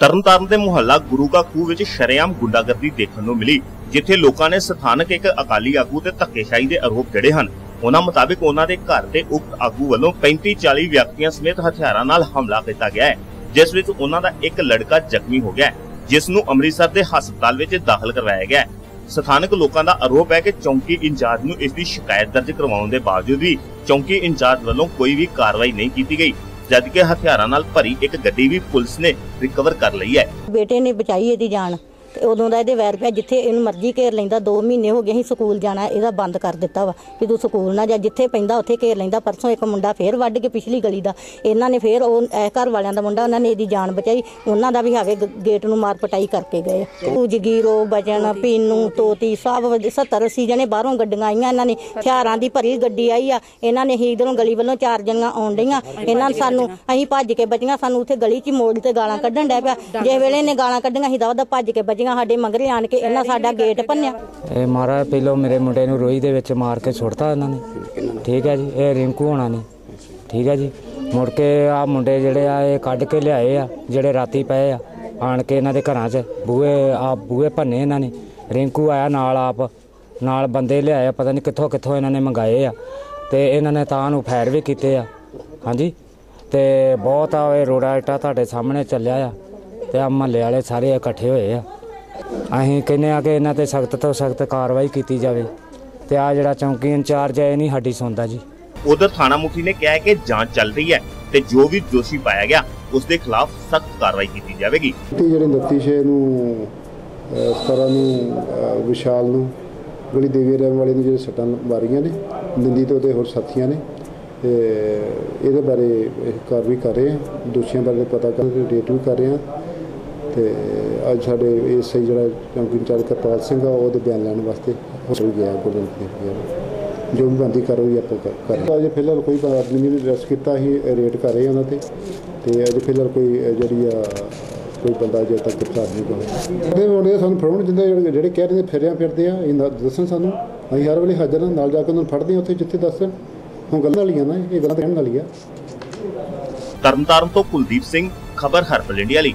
ਤਰਨਤਾਰਨ ਦੇ ਮੁਹੱਲਾ ਗੁਰੂ ਕਾ ਖੂਹ ਵਿੱਚ ਸ਼ਰੇਆਮ ਗੁੰਡਾਗਰਦੀ ਦੇਖਣ ਨੂੰ ਮਿਲੀ, ਜਿੱਥੇ ਲੋਕਾਂ ਨੇ ਸਥਾਨਕ ਇੱਕ ਅਕਾਲੀ ਆਗੂ ਤੇ ਧੱਕੇਸ਼ਾਹੀ ਦੇ ਆਰੋਪ ਜੜੇ ਹਨ। ਉਹਨਾਂ ਮੁਤਾਬਿਕ ਉਹਨਾਂ ਦੇ ਘਰ ਤੇ ਉਕਤ ਆਗੂ ਵੱਲੋਂ 35-40 ਵਿਅਕਤੀਆਂ ਸਮੇਤ ਹਥਿਆਰਾਂ ਨਾਲ ਹਮਲਾ ਕੀਤਾ ਗਿਆ ਹੈ, ਜਿਸ ਵਿੱਚ ਉਹਨਾਂ ਦਾ ਇੱਕ ਲੜਕਾ ਜ਼ਖਮੀ ਹੋ ਗਿਆ ਜਿਸ ਨੂੰ ਅੰਮ੍ਰਿਤਸਰ ਦੇ ਹਸਪਤਾਲ ਵਿੱਚ ਦਾਖਲ ਕਰਵਾਇਆ ਗਿਆ ਸਥਾਨਕ ਲੋਕਾਂ ਦਾ ਆਰੋਪ ਹੈ ਕਿ ਚੌਂਕੀ ਇੰਚਾਰਜ ਨੂੰ ਇਸ ਦੀ ਸ਼ਿਕਾਇਤ ਦਰਜ ਕਰਵਾਉਣ ਦੇ ਬਾਵਜੂਦ ਵੀ ਚੌਂਕੀ ਇੰਚਾਰਜ ਵੱਲੋਂ ਕੋਈ ਵੀ ਕਾਰਵਾਈ ਨਹੀਂ ਕੀਤੀ ਗਈ। ਜਦਕਿ ਹਥਿਆਰਾਂ ਨਾਲ ਭਰੀ ਇੱਕ ਗੱਡੀ ਵੀ ਪੁਲਿਸ ਨੇ ਰਿਕਵਰ ਕਰ ਲਈ ਹੈ। ਬੇਟੇ ਨੇ ਬਚਾਈ ਇਹਦੀ ਜਾਨ। ਤੇ ਉਦੋਂ ਦਾ ਇਹਦੇ ਵੈਰ ਪਿਆ, ਜਿੱਥੇ ਇਹਨੂੰ ਮਰਜ਼ੀ ਘੇਰ ਲੈਂਦਾ 2 ਮਹੀਨੇ ਹੋ ਗਏ ਅਸੀਂ ਸਕੂਲ ਜਾਣਾ, ਇਹਦਾ ਬੰਦ ਕਰ ਦਿੱਤਾ ਵਾ ਕਿ ਤੂੰ ਸਕੂਲ ਨਾ ਜਾ, ਜਿੱਥੇ ਪੈਂਦਾ ਉੱਥੇ ਘੇਰ ਲੈਂਦਾ। ਪਰਸੋਂ ਇੱਕ ਮੁੰਡਾ ਫੇਰ ਵੱਢ ਕੇ ਪਿਛਲੀ ਗਲੀ ਦਾ, ਇਹਨਾਂ ਨੇ ਫੇਰ ਉਹ, ਇਹ ਘਰ ਵਾਲਿਆਂ ਦਾ ਮੁੰਡਾ, ਉਹਨਾਂ ਨੇ ਇਹਦੀ ਜਾਨ ਬਚਾਈ, ਉਹਨਾਂ ਦਾ ਵੀ ਹਾਵੇ ਗੇਟ ਨੂੰ ਮਾਰ ਪਟਾਈ ਕਰਕੇ ਗਏ। ਉਹ ਜਗੀਰੋ, ਬਚਨ, ਪੀਨੂ, ਤੋਤੀ, ਸਭ 70 80 ਜਣੇ ਬਾਹਰੋਂ ਗੱਡੀਆਂ ਆਈਆਂ ਇਹਨਾਂ ਨੇ, ਹਥਿਆਰਾਂ ਦੀ ਭਰੀ ਗੱਡੀ ਆਈ ਆ, ਇਹਨਾਂ ਨੇ ਹੀ ਇਧਰੋਂ ਗਲੀ ਵੱਲੋਂ ਚਾਰ ਜਣੀਆਂ ਆਉਣ ਡਈਆਂ, ਇਹਨਾਂ ਨੇ ਸਾਨੂੰ, ਅਸੀਂ ਭੱਜ ਕੇ ਬਚੀਆਂ, ਸਾਨੂੰ ਉੱਥੇ ਗਲੀ 'ਚ ਮੋੜ ਤੇ ਗਾਲਾਂ ਕੱਢਣ ਡੈ ਪਿਆ। ਜੇ ਵੇਲੇ ਨੇ ਗਾਲਾਂ ਕੱਢੀਆਂ, ਅਸੀਂ ਦਵਦਾ ਭੱਜ ਕੇ ਬਚੀਆਂ। ਸਾਡੇ ਮਗਰੇ ਆਣ ਕੇ ਇਹਨਾਂ ਸਾਡਾ ਗੇਟ ਭੰਨਿਆ। ਇਹ ਮਾਰਾ ਪਹਿਲੋਂ ਮੇਰੇ ਮੁੰਡੇ ਨੂੰ ਰੋਈ ਦੇ ਵਿੱਚ ਮਾਰ ਕੇ ਸੁੱਟਤਾ ਇਹਨਾਂ ਨੇ। ਠੀਕ ਹੈ ਜੀ ਇਹ ਰਿੰਕੂ ਹੋਣਾ ਨੇ। ਠੀਕ ਹੈ ਜੀ ਮੁੜ ਕੇ ਆ ਮੁੰਡੇ ਜਿਹੜੇ ਆ ਇਹ ਕੱਢ ਕੇ ਲਿਆਏ ਆ ਜਿਹੜੇ ਰਾਤੀ ਪਏ ਆ ਆਣ ਕੇ ਇਹਨਾਂ ਦੇ ਘਰਾਂ 'ਚ ਬੂਹੇ ਆ ਬੂਹੇ ਭੰਨੇ ਇਹਨਾਂ ਨੇ। ਰਿੰਕੂ ਆਇਆ ਨਾਲ ਆਪ ਨਾਲ ਬੰਦੇ ਲਿਆਏ ਆ, ਪਤਾ ਨਹੀਂ ਕਿੱਥੋਂ ਕਿੱਥੋਂ ਇਹਨਾਂ ਨੇ ਮੰਗਾਏ ਆ। ਤੇ ਇਹਨਾਂ ਨੇ ਤਾਂ ਨੂੰ ਫਾਇਰ ਵੀ ਕੀਤੇ ਆ। ਹਾਂਜੀ ਤੇ ਬਹੁਤ ਆ ਇਹ ਰੋੜਾ ਇਟਾ ਤੁਹਾਡੇ ਸਾਹਮਣੇ ਚੱਲਿਆ ਆ। ਤੇ ਆ ਮਹੱਲੇ ਵਾਲੇ ਸਾਰੇ ਇਕੱਠੇ ਹੋਏ ਆ। ਅਸੀਂ ਕਹਿੰਦੇ ਆ ਕਿ ਇਹਨਾਂ ਤੇ ਸਖਤ ਤੋਂ ਸਖਤ ਕਾਰਵਾਈ ਕੀਤੀ ਜਾਵੇ। ਤੇ ਆ ਜਿਹੜਾ ਚੌਂਕੀ ਇੰਚਾਰਜ ਹੈ ਇਹ ਨਹੀਂ ਸਾਡੀ ਸੁਣਦਾ ਜੀ। ਉਧਰ ਥਾਣਾ ਮੁਖੀ ਨੇ ਕਿਹਾ ਹੈ ਕਿ ਜਾਂਚ ਚੱਲ ਰਹੀ ਹੈ ਤੇ ਜੋ ਵੀ ਦੋਸ਼ੀ ਪਾਇਆ ਗਿਆ ਉਸ ਦੇ ਖਿਲਾਫ ਸਖਤ ਕਾਰਵਾਈ ਕੀਤੀ ਜਾਵੇਗੀ। ਤੇ ਜਿਹੜੇ 29 ਛੇ ਨੂੰ 17 ਨੂੰ ਵਿਸ਼ਾਲ ਨੂੰ ਗਲੀ ਦੇਵੀ ਰਹਿਣ ਵਾਲੇ ਨੂੰ ਜਿਹੜੇ ਸੱਟਾਂ ਮਾਰੀਆਂ ਨੇ ਨਿੰਦੀ ਤੋਂ ਤੇ ਹੋਰ ਸਾਥੀਆਂ ਨੇ ਤੇ ਇਹਦੇ ਬਾਰੇ ਇਹ ਕਾਰਵਾਈ ਕਰ ਰਹੇ ਆ। ਦੋਸ਼ੀਆਂ ਬਾਰੇ ਪਤਾ ਕਰਨ ਦੀ ਰੇਟ ਵੀ ਕਰ ਰਹੇ ਆ। ਤੇ ਅੱਜ ਸਾਡੇ ਇਸ ਜਿਹੜਾ ਚੌਂਕੀ ਇੰਚਾਰਜ ਕਰਪਾਲ ਸਿੰਘ ਆ, ਉਹਦੇ ਬਿਆਨ ਲੈਣ ਵਾਸਤੇ ਹੋ ਗਿਆ ਗੁਰਦੰਤ ਗਿਆ ਜੋ ਵੀ ਬੰਦੀ ਕਾਰਵਾਈ ਆਪਾਂ ਕਰ- ਅਜੇ ਫਿਲਹਾਲ ਕੋਈ ਆਦਮੀ ਨਹੀਂ ਅਰੈਸਟ ਕੀਤਾ ਸੀ ਰੇਟ ਕਰ ਰਹੇ ਆ ਉਹਨਾਂ ਤੇ। ਤੇ ਅਜੇ ਫਿਲਹਾਲ ਕੋਈ ਜਿਹੜੀ ਆ, ਕੋਈ ਬੰਦਾ ਅਜੇ ਤੱਕ ਗ੍ਰਿਫਤਾਰ ਨਹੀਂ ਹੋਇਆ ਉਹਦੇ ਮੁੰਡੇ ਸਾਨੂੰ ਫੜਾਉਣ ਜਿੰਦੇ ਜਿਹੜੇ ਕਹਿ ਰਹੇ ਨੇ ਫਿਰਿਆ ਫਿਰਦੇ ਆ, ਇਹ ਦੱਸਣ ਸਾਨੂੰ। ਅਸੀਂ ਹਰ ਵੇਲੇ ਹਾਜ਼ਰ ਹਾਂ, ਨਾਲ ਜਾ ਕੇ ਉਹਨਾਂ ਨੂੰ ਫੜਦੇ ਆ ਉੱਥੇ ਜਿੱਥੇ ਦੱਸਣ। ਹੁਣ ਗੱਲਾਂ ਵਾਲੀਆਂ ਨਾ, ਇਹ ਗੱਲਾਂ ਕਹਿਣ ਵਾਲੀ ਆ ਤਰਨਤਾਰਨ ਤੋਂ ਕੁਲਦੀਪ ਸਿੰਘ, ਖਬਰ ਹਰਪਲ ਇੰਡੀਆ ਲਈ।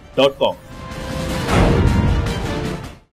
dot com.